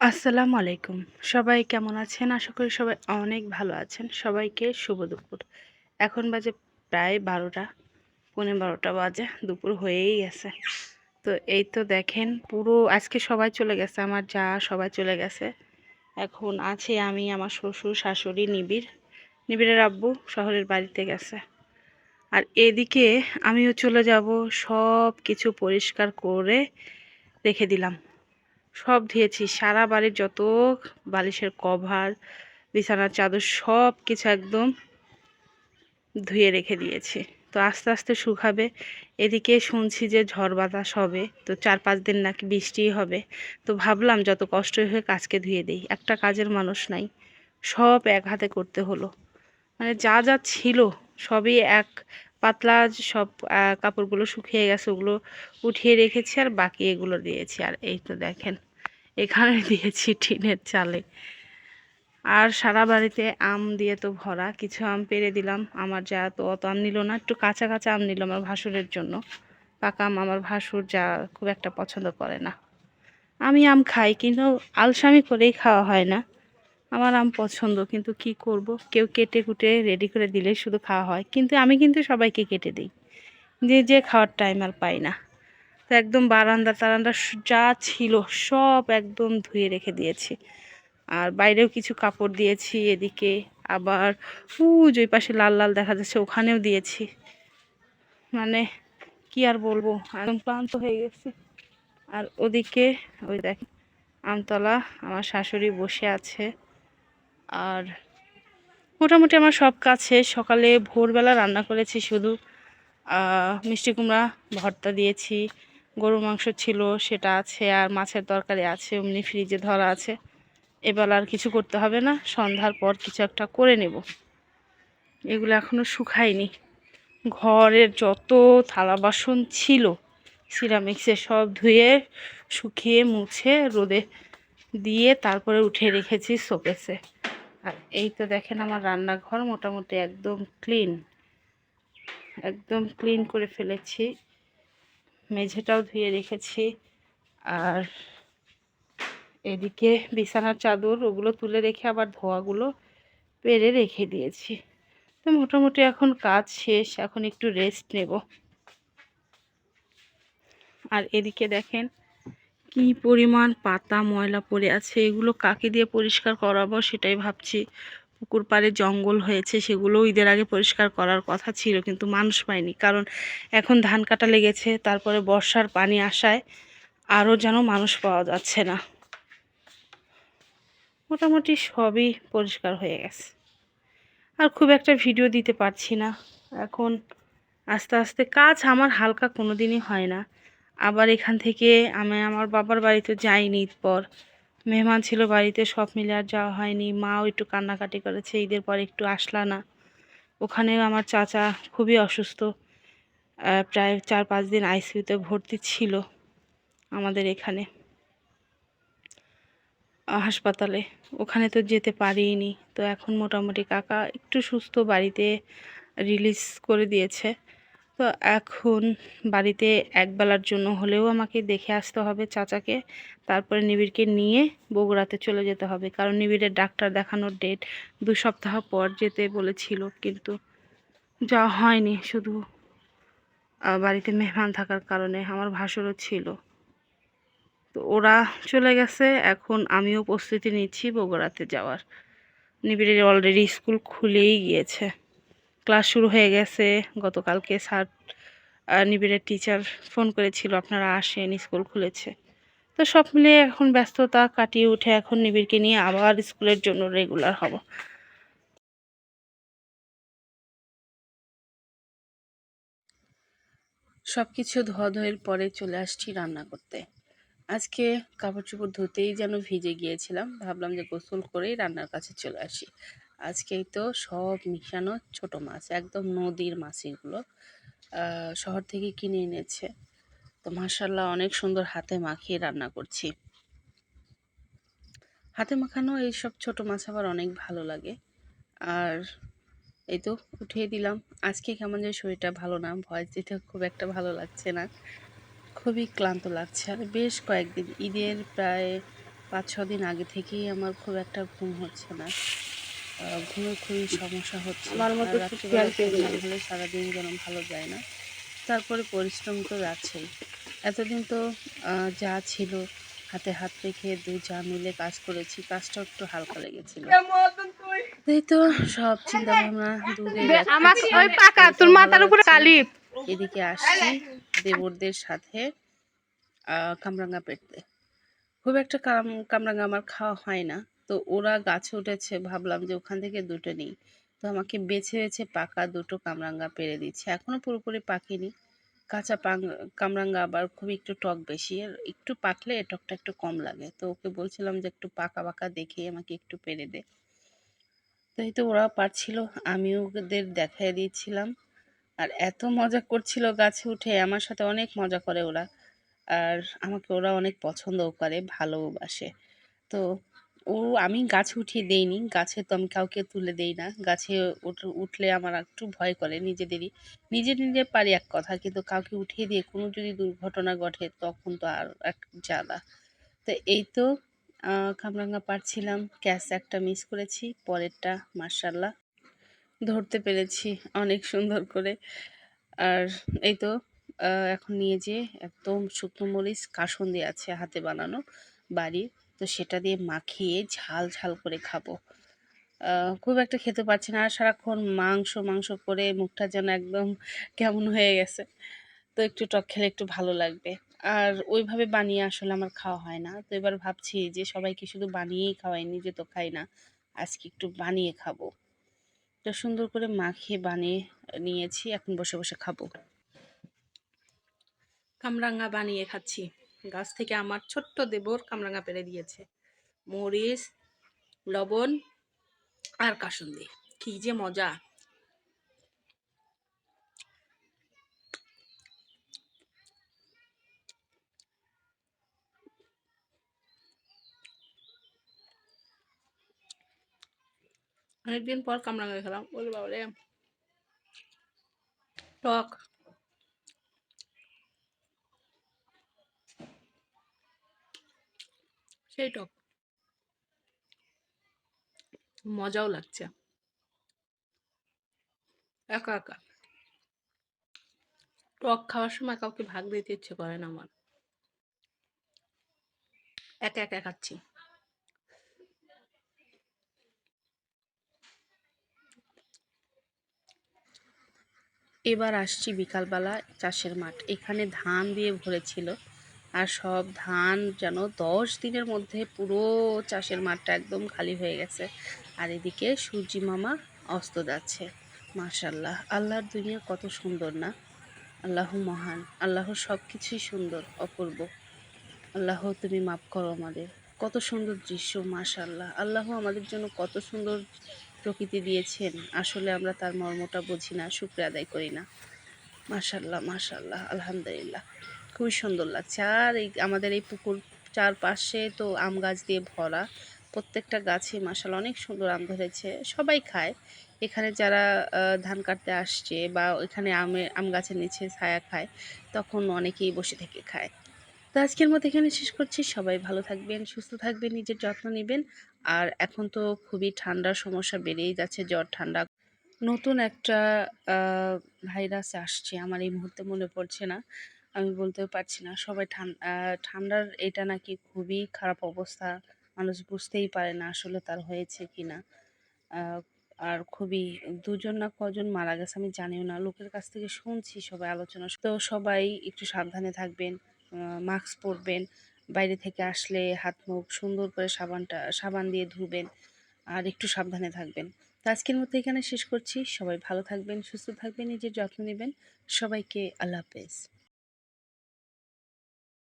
আসসালামু আলাইকুম। সবাই কেমন আছেন? আশা করি সবাই অনেক ভালো আছেন। সবাইকে শুভ দুপুর। এখন বাজে প্রায় বারোটা পনেরো বারোটা বাজে, দুপুর হয়েই গেছে। তো এই তো দেখেন, পুরো আজকে সবাই চলে গেছে, আমার যা সবাই চলে গেছে। এখন আছে আমি, আমার শ্বশুর, শাশুড়ি, নিবিড়। নিবিড়ের আব্বু শহরের বাড়িতে গেছে। আর এদিকে আমিও চলে যাব সব কিছু পরিষ্কার করে রেখে দিলাম। সব ধুয়েছি সারা বাড়ির যত বালিশের কভার, বিছানার চাদর, সব কিছু একদম ধুয়ে রেখে দিয়েছি। তো আস্তে আস্তে শুকাবে। এদিকে শুনছি যে ঝড় বাতাস হবে। তো চার পাঁচ দিন নাকি বৃষ্টি হবে। তো ভাবলাম যত কষ্টই হয়ে কাজকে ধুয়ে দিই। একটা কাজের মানুষ নাই। সব এক হাতে করতে হলো। মানে যা যা ছিল সবই এক পাতলা সব কাপড়গুলো শুকিয়ে গেছে, ওগুলো উঠিয়ে রেখেছি আর বাকি এগুলো দিয়েছি। আর এই তো দেখেন এখানে দিয়েছি টিনের চালে। আর সারা বাড়িতে আম দিয়ে তো ভরা। কিছু আম পেরে দিলাম। আমার যা তো অত আম নিল না। একটু কাঁচা কাঁচা আম নিল আমার ভাসুরের জন্য। পাকা আম আমার ভাসুর যা খুব একটা পছন্দ করে না। আমি আম খাই, কিন্তু আলসামি করেই খাওয়া হয় না। আমার আম পছন্দ, কিন্তু কি করব? কেউ কেটে কুটে রেডি করে দিলে শুধু খাওয়া হয়। কিন্তু আমি কিন্তু সবাইকে কেটে দিই। যে যে খাওয়ার টাইম আর পাই না। তো একদম বারান্দা তারান্দা যা ছিল সব একদম ধুয়ে রেখে দিয়েছি। আর বাইরেও কিছু কাপড় দিয়েছি এদিকে, আবার উজ ওই পাশে লাল লাল দেখা যাচ্ছে ওখানেও দিয়েছি। মানে কি আর বলব, একদম ক্লান্ত হয়ে গেছি। আর ওদিকে ওই দেখ, আমতলা আমার শাশুড়ি বসে আছে। আর মোটামুটি আমার সব কাজ শেষ। সকালে ভোরবেলা রান্না করেছি শুধু। মিষ্টি কুমড়া, ভর্তা দিয়েছি। গরু মাংস ছিল, সেটা আছে, আর মাছের তরকারি আছে, অমনি ফ্রিজে ধরা আছে। এবার আর কিছু করতে হবে না, সন্ধ্যার পর কিছু একটা করে নেব। এগুলো এখনও শুকায়নি। ঘরের যত থালা বাসন ছিল সিরামিক্সে সব ধুয়ে, শুকিয়ে, মুছে, রোদে দিয়ে তারপরে উঠে রেখেছি শোকেসে আর এই তো দেখেন আমার রান্নাঘর মোটামুটি একদম ক্লিন একদম ক্লিন করে ফেলেছি। মেঝেটাও ধুয়ে রেখেছি। আর এদিকে বিছানার চাদর ওগুলো তুলে রেখে আবার ধোয়াগুলো পেরে রেখে দিয়েছি। তো মোটামুটি এখন কাজ শেষ, এখন একটু রেস্ট নেব। আর এদিকে দেখেন কি পরিমাণ পাতা, ময়লা পড়ে আছে, এগুলো কাকে দিয়ে পরিষ্কার করাবো সেটাই ভাবছি। পুকুর পাড়ে জঙ্গল হয়েছে সেগুলো ঈদের আগে পরিষ্কার করার কথা ছিল, কিন্তু মানুষ পায়নি। কারণ এখন ধান কাটা লেগেছে, তারপরে বর্ষার পানি আসায় আরও যেন মানুষ পাওয়া যাচ্ছে না। মোটামুটি সবই পরিষ্কার হয়ে গেছে। আর খুব একটা ভিডিও দিতে পারছি না। এখন আস্তে আস্তে কাজ আমার হালকা কোনো দিনই হয় না। আবার এখান থেকে আমি আমার বাবার বাড়িতে যাইনি পর। মেহমান ছিল বাড়িতে, সব মিলে আর যাওয়া হয়নি। মাও একটু কান্নাকাটি করেছে, ঈদের পর একটু আসলা না। ওখানেও আমার চাচা খুবই অসুস্থ। প্রায় চার পাঁচ দিন আইসিউতে ভর্তি ছিল আমাদের এখানে, হাসপাতালে। ওখানে তো যেতে পারিনি। তো এখন মোটামুটি কাকা একটু সুস্থ, বাড়িতে রিলিজ করে দিয়েছে। তো এখন বাড়িতে একবেলার জন্য হলেও আমাকে দেখে আসতে হবে চাচাকে। তারপরে নিবিড়কে নিয়ে বগুড়াতে চলে যেতে হবে। কারণ নিবিড়ের ডাক্তার দেখানোর ডেট দু সপ্তাহ পর যেতে বলেছিল, কিন্তু যাওয়া হয়নি। শুধু বাড়িতে মেহমান থাকার কারণে আমার ভাসুরও ছিল। তো ওরা চলে গেছে। এখন আমিও প্রস্তুতি নিচ্ছি বগুড়াতে যাওয়ার। নিবিড়ের অলরেডি স্কুল খুলেই গিয়েছে। ক্লাস শুরু হয়ে গেছে। গতকালকে স্যার নিবিড়ের টিচার ফোন করেছিল, আপনারা আসেন স্কুল খুলেছে। তো সব মিলিয়ে এখন ব্যস্ততা কাটিয়ে উঠে এখন নিবিড়কে নিয়ে আবার স্কুলের জন্য রেগুলার হব। সব কিছু ধোয়া ধোয়ের পরে চলে আসছি রান্না করতে। আজকে কাপড় চোপড় ধুতেই যেন ভিজে গিয়েছিলাম, ভাবলাম যে গোসল করেই রান্নার কাছে চলে আসি। আজকেই তো সব মিশানো ছোট মাছ, একদম নদীর মাছ এগুলো শহর থেকে কিনে এনেছে। তো মাসাল্লাহ অনেক সুন্দর হাতে মাখিয়ে রান্না করছি। হাতে মাখানো এইসব ছোট মাছ আবার অনেক ভালো লাগে। আর এই তো উঠিয়ে দিলাম। আজকে কেমন যে শরীরটা ভালো না ভয়েস দিতে খুব একটা ভালো লাগছে না। খুবই ক্লান্ত লাগছে। আর বেশ কয়েকদিন, ঈদের প্রায় পাঁচ ছ দিন আগে থেকেই আমার খুব একটা ঘুম হচ্ছে না। ঘুমের খুবই সমস্যা হচ্ছে। আমার মতো। হলে সারাদিন যেন ভালো যায় না। তারপরে পরিশ্রম তো যাচ্ছেই এতদিন তো আহ, যা ছিল হাতে হাত রেখে দু যা মিলে কাজ করেছি কাজটা একটু হালকা লেগেছিল। এই তো সব চিন্তা ভাবনা দূরে আমাকে ওই পাকা তোর মাথার উপরে। কালিপ এদিকে আসছি দেবরদের সাথে আহ, কামরাঙ্গা পেটতে। খুব একটা কাম কামরাঙ্গা আমার খাওয়া হয় না। তো ওরা গাছে উঠেছে, ভাবলাম যে ওখান থেকে দুটো নিই। তো আমাকে বেছে বেছে পাকা দুটো কামরাঙ্গা পেরে দিচ্ছে। এখনও পুরোপুরি পাকেনি। কাঁচা কামরাঙ্গা আবার খুব একটু টক বেশি। আর একটু পাকলে টকটা একটু কম লাগে। তো ওকে বলছিলাম যে একটু পাকা পাকা দেখে আমাকে একটু পেরে দে। তো এই তো ওরা পারছিল, আমিও ওদের দেখাই দিচ্ছিলাম। আর এত মজা করছিল গাছে উঠে, আমার সাথে অনেক মজা করে ওরা। আর আমাকে ওরা অনেক পছন্দও করে ভালোবাসে তো ও আমি গাছে উঠিয়ে দেইনি। গাছে তো আমি কাউকে তুলে দেই না। গাছে উঠ- উঠলে আমার একটু ভয় করে নিজেদেরই। নিজে নিজে পারি এক কথা, কিন্তু কাউকে উঠিয়ে দিয়ে কোনো যদি দুর্ঘটনা ঘটে, তখন তো আর এক জ্বালা। তো এই তো কামরাঙ্গা পারছিলাম। ক্যাচ একটা মিস করেছি, পরেরটা মার্শাল্লাহ ধরতে পেরেছি অনেক সুন্দর করে। আর এই তো এখন নিয়ে যেয়ে একদম শুকনো মরিচ, কাসুন্দি আছে হাতে বানানো বাড়ি তো সেটা দিয়ে মাখিয়ে ঝাল ঝাল করে খাব। খুব একটা খেতে পারছি না। আর সারাক্ষণ মাংস মাংস করে মুখটা যেন একদম কেমন হয়ে গেছে। তো একটু টক খেলে একটু ভালো লাগবে। আর ওইভাবে বানিয়ে আসলে আমার খাওয়া হয় না। তো এবার ভাবছি যে সবাইকে শুধু বানিয়েই খাওয়াই, নিজে তো খাই না। আজকে একটু বানিয়ে খাব। তো সুন্দর করে মাখিয়ে বানিয়ে নিয়েছি। এখন বসে বসে খাব। কামরাঙ্গা বানিয়ে খাচ্ছি। গাছ থেকে আমার ছোট্ট দেবর কামরাঙ্গা পেরে দিয়েছে। মরিচ, লবণ আর কাসুন্দি। কি যে মজা। অনেকদিন পর কামরাঙ্গা খেলাম। বলে বাবারে। টক। সেই টক। মজাও লাগছে। একা একা। টক খাওয়ার সময় কাউকে ভাগ দিতে ইচ্ছে করে না আমার। একা একা খাচ্ছি। এবার আসছি বিকালবেলা চাষের মাঠ। এখানে ধান দিয়ে ভরেছিল। আর সব ধান যেন দশ দিনের মধ্যে পুরো চাষের মাঠটা একদম খালি হয়ে গেছে। আর এদিকে সূর্যি মামা অস্ত যাচ্ছে। মাশাল্লাহ আল্লাহর দুনিয়া কত সুন্দর না? আল্লাহ মহান, আল্লাহ সব কিছুই সুন্দর, অপূর্ব। আল্লাহ তুমি মাফ করো আমাদের। কত সুন্দর দৃশ্য মাশাল্লাহ আল্লাহ আমাদের জন্য কত সুন্দর প্রকৃতি দিয়েছেন। আসলে আমরা তার মর্মটা বুঝি না, শুক্রিয়া আদায় করি না। মাশাল্লাহ মাশাল্লাহ আলহামদুলিল্লাহ। খুবই সুন্দর লাগছে। আর এই আমাদের এই পুকুর চারপাশে তো আম গাছ দিয়ে ভরা। প্রত্যেকটা গাছে মাশাল্লাহ অনেক সুন্দর আম ধরেছে। সবাই খায়। এখানে যারা ধান কাটতে আসছে বা এখানে আমের আম গাছের নিচে ছায়া খায়, তখন অনেকেই বসে থেকে খায়। তো আজকের মতো এখানে শেষ করছি। সবাই ভালো থাকবেন, সুস্থ থাকবেন, নিজের যত্ন নেবেন। আর এখন তো খুবই ঠান্ডার সমস্যা বেড়েই যাচ্ছে, জ্বর, ঠান্ডা। নতুন একটা ভাইরাস আসছে। আমার এই মুহূর্তে মনে পড়ছে না। আমি বলতেও পারছি না। সবাই ঠান- আহ, ঠান্ডার এটা নাকি খুবই খারাপ অবস্থা। মানুষ বুঝতেই পারে না আসলে তার হয়েছে কি না আর খুবই দুজন না কজন মারা গেছে আমি জানিও না। লোকের কাছ থেকে শুনছি সবাই আলোচনা। তো সবাই একটু সাবধানে থাকবেন মাস্ক পরবেন বাইরে থেকে আসলে হাত মুখ সুন্দর করে সাবানটা সাবান দিয়ে ধুবেন আর একটু সাবধানে থাকবেন। তো আজকের মতো এখানে শেষ করছি। সবাই ভালো থাকবেন সুস্থ থাকবেন নিজের যত্ন নেবেন। সবাইকে আল্লাহ হাফেজ।